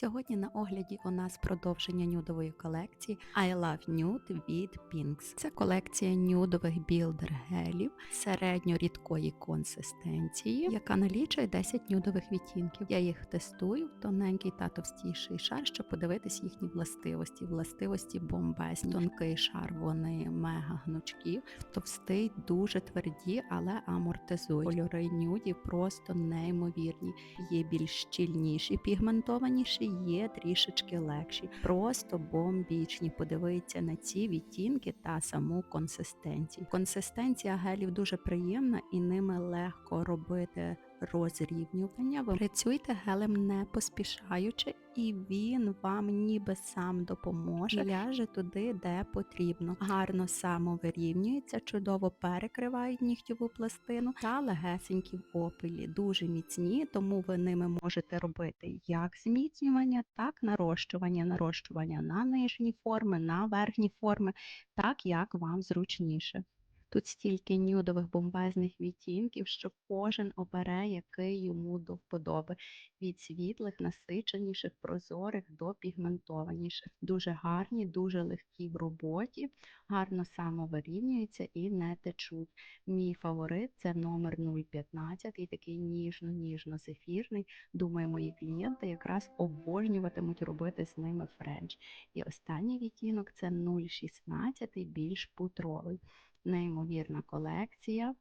Сьогодні на огляді у нас продовження нюдової колекції I Love Nude від Pinks. Це колекція нюдових білдер гелів середньо-рідкої консистенції, яка налічує 10 нюдових відтінків. Я їх тестую в тоненький та товстіший шар, щоб подивитись їхні властивості. Властивості бомбезні. Тонкий шар вони мега гнучкі, товстий, дуже тверді, але амортизують. Кольори нюдів просто неймовірні. Є більш щільніші, пігментованіші, є трішечки легші. Просто бомбічні. Подивіться на ці відтінки та саму консистенцію. Консистенція гелів дуже приємна і ними легко робити розрівнювання. Ви працюйте гелем не поспішаючи, і він вам ніби сам допоможе, ляже туди, де потрібно. Гарно самовирівнюється, чудово перекриває нігтєву пластину та легесенькі в опилі. Дуже міцні, тому ви ними можете робити як зміцнювання, так нарощування, нарощування на нижні форми, на верхні форми, так як вам зручніше. Тут стільки нюдових бомбезних відтінків, що кожен обере, який йому до вподоби. Від світлих, насиченіших, прозорих до пігментованіших. Дуже гарні, дуже легкі в роботі, гарно самовирівнюються і не течуть. Мій фаворит це номер 015, і такий ніжно-ніжно-зефірний. Думаю, мої клієнти якраз обожнюватимуть робити з ними френч. І останній відтінок це 016, більш путровий неймовірна колекція,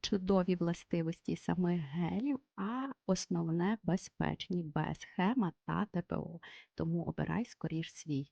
чудові властивості самих гелів, а основне безпечні, без хема та ТПО. Тому обирай скоріш свій.